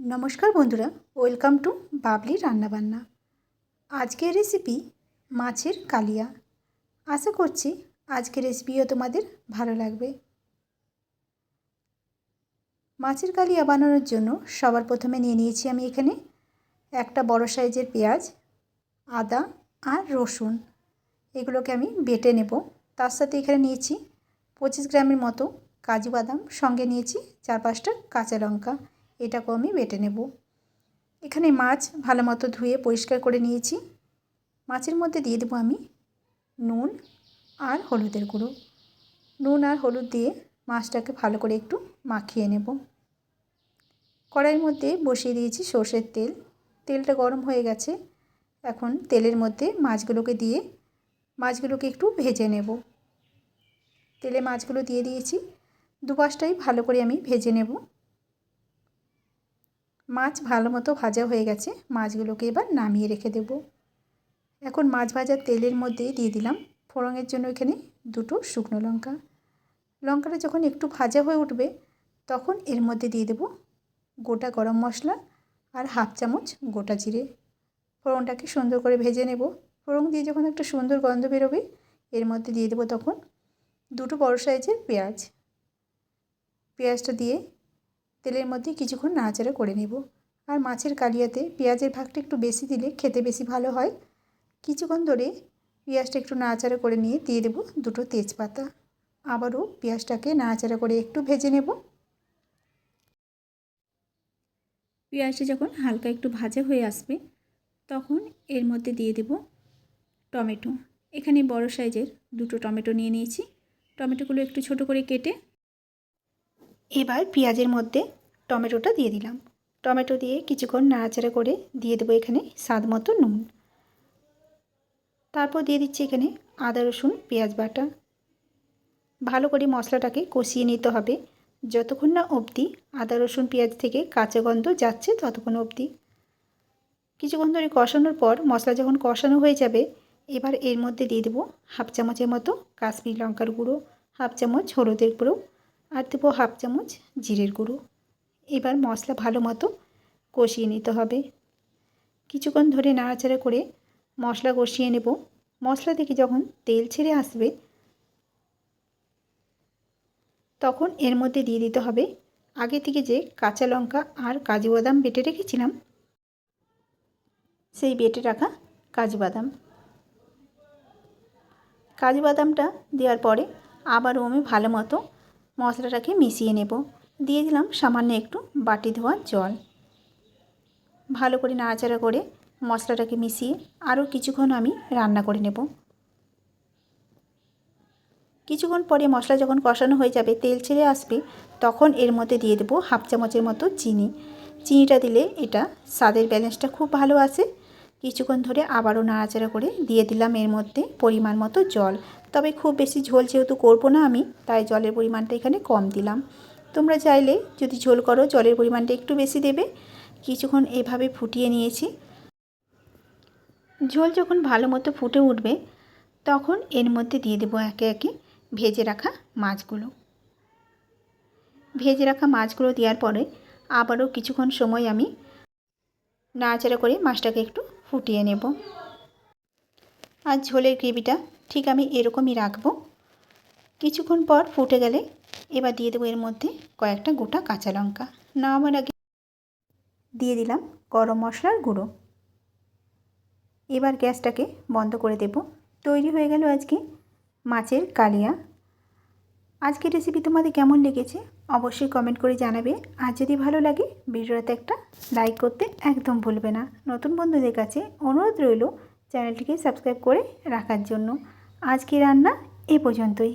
নমস্কার বন্ধুরা, welcome to Babli রান্নাবান্না। আজকের রেসিপি মাছের কালিয়া। আশা করছি আজকের রেসিপিও তোমাদের ভালো লাগবে। মাছের কালিয়া বানানোর জন্য সবার প্রথমে নিয়ে নিয়েছি আমি এখানে একটা বড় সাইজের পেঁয়াজ, আদা আর রসুন। এগুলোকে আমি বেটে নেব। তার সাথে এখানে নিয়েছি পঁচিশ গ্রামের মতো কাজু বাদাম, সঙ্গে নিয়েছি চার পাঁচটা কাঁচা লঙ্কা। এটাকেও আমি বেটে নেব। এখানে মাছ ভালো মতো ধুয়ে পরিষ্কার করে নিয়েছি। মাছের মধ্যে দিয়ে দেবো আমি নুন আর হলুদের গুঁড়ো। নুন আর হলুদ দিয়ে মাছটাকে ভালো করে একটু মাখিয়ে নেব। কড়াইয়ের মধ্যে বসিয়ে দিয়েছি সর্ষের তেল। তেলটা গরম হয়ে গেছে। এখন তেলের মধ্যে মাছগুলোকে দিয়ে মাছগুলোকে একটু ভেজে নেব। তেলে মাছগুলো দিয়ে দিয়েছি। দুপাশটাই ভালো করে আমি ভেজে নেব। মাছ ভালো মতো ভাজা হয়ে গেছে, মাছগুলোকে এবার নামিয়ে রেখে দেব। এখন মাছ ভাজার তেলের মধ্যে দিয়ে দিলাম। ফোড়নের জন্য এখানে দুটো শুকনো লঙ্কা। লঙ্কাটা যখন একটু ভাজা হয়ে উঠবে, তখন এর মধ্যে দিয়ে দেব গোটা গরম মশলা আর হাফ চামচ গোটা জিরে। ফোড়নটাকে সুন্দর করে ভেজে নেব। ফোড়ন দিয়ে যখন একটা সুন্দর গন্ধ বেরোবে, এর মধ্যে দিয়ে দেবো তখন দুটো বড় সাইজের পেঁয়াজ। পেঁয়াজটা দিয়ে তেলের মধ্যে কিছুক্ষণ নাড়াচাড়া করে নেব। আর মাছের কালিয়াতে পেঁয়াজের ভাগটা একটু বেশি দিলে খেতে বেশি ভালো হয়। কিছুক্ষণ ধরে পেঁয়াজটা একটু নাড়াচাড়া করে নিয়ে দিয়ে দেবো দুটো তেজপাতা। আবারও পেঁয়াজটাকে নাড়াচাড়া করে একটু ভেজে নেব। পেঁয়াজটা যখন হালকা একটু ভাজা হয়ে আসবে, তখন এর মধ্যে দিয়ে দেব টমেটো। এখানে বড় সাইজের দুটো টমেটো নিয়ে নিয়েছি। টমেটোগুলো একটু ছোট করে কেটে এবার পেঁয়াজের মধ্যে টমেটোটা দিয়ে দিলাম। টমেটো দিয়ে কিছুক্ষণ নাড়াচাড়া করে দিয়ে দেবো এখানে স্বাদ মতো নুন। তারপর দিয়ে দিচ্ছি এখানে আদা, রসুন, পেঁয়াজ বাটা। ভালো করে মশলাটাকে কষিয়ে নিতে হবে। যতক্ষণ না অবধি আদা, রসুন, পেঁয়াজ থেকে কাঁচা গন্ধ যাচ্ছে ততক্ষণ অবধি। কিছুক্ষণ ধরে কষানোর পর মশলা যখন কষানো হয়ে যাবে, এবার এর মধ্যে দিয়ে দেবো হাফ চামচের মতো কাশ্মীর লঙ্কার গুঁড়ো, হাফ চামচ হলুদের গুঁড়ো আর দেবো হাফ চামচ জিরের গুঁড়ো। এবার মশলা ভালো মতো কষিয়ে নিতে হবে। কিছুক্ষণ ধরে নাড়াচাড়া করে মশলা কষিয়ে নেব। মশলা থেকে যখন তেল ছেড়ে আসবে, তখন এর মধ্যে দিয়ে দিতে হবে আগে থেকে যে কাঁচা লঙ্কা আর কাজু বাদাম বেটে রেখেছিলাম, সেই বেটে রাখা কাজু বাদাম। কাজু বাদামটা দেওয়ার পরে আবারও আমি ভালো মতো মশলাটাকে মিশিয়ে নেব। দিয়ে দিলাম সামান্য একটু বাটি ধোয়া জল। ভালো করে নাড়াচাড়া করে মশলাটাকে মিশিয়ে আরও কিছুক্ষণ আমি রান্না করে নেব। কিছুক্ষণ পরে মশলা যখন কষানো হয়ে যাবে, তেল ছেড়ে আসবে, তখন এর মধ্যে দিয়ে দেবো হাফ চামচের মতো চিনি। চিনিটা দিলে এটা স্বাদের ব্যালেন্সটা খুব ভালো আসে। কিছুক্ষণ ধরে আবারও নাড়াচাড়া করে দিয়ে দিলাম এর মধ্যে পরিমাণ মতো জল। তবে খুব বেশি ঝোল যেহেতু করব না আমি, তাই জলের পরিমাণটা এখানে কম দিলাম। তোমরা চাইলে যদি ঝোল করো, জলের পরিমাণটা একটু বেশি দেবে। কিছুক্ষণ এভাবে ফুটিয়ে নিয়েছি। ঝোল যখন ভালো মতো ফুটে উঠবে, তখন এর মধ্যে দিয়ে দেবো একে একে ভেজে রাখা মাছগুলো। ভেজে রাখা মাছগুলো দেওয়ার পরে আবারও কিছুক্ষণ সময় আমি নাড়াচাড়া করে মাছটাকে একটু ফুটিয়ে নেব। আর ঝোলের গ্রেভিটা ঠিক আমি এরকমই রাখব। কিছুক্ষণ পর ফুটে গেলে এবার দিয়ে দেবো এর মধ্যে কয়েকটা গোটা কাঁচা লঙ্কা। নামার আগে দিয়ে দিলাম গরম মশলার গুঁড়ো। এবার গ্যাসটাকে বন্ধ করে দেব। তৈরি হয়ে গেল আজকে মাছের কালিয়া। আজকের রেসিপি তোমাদের কেমন লেগেছে অবশ্যই কমেন্ট করে জানাবে। আর যদি ভালো লাগে ভিডিওটাতে একটা লাইক করতে একদম ভুলবে না। নতুন বন্ধুদের কাছে অনুরোধ রইল চ্যানেলটিকে সাবস্ক্রাইব করে রাখার জন্য। আজকে রান্না এ পর্যন্তই।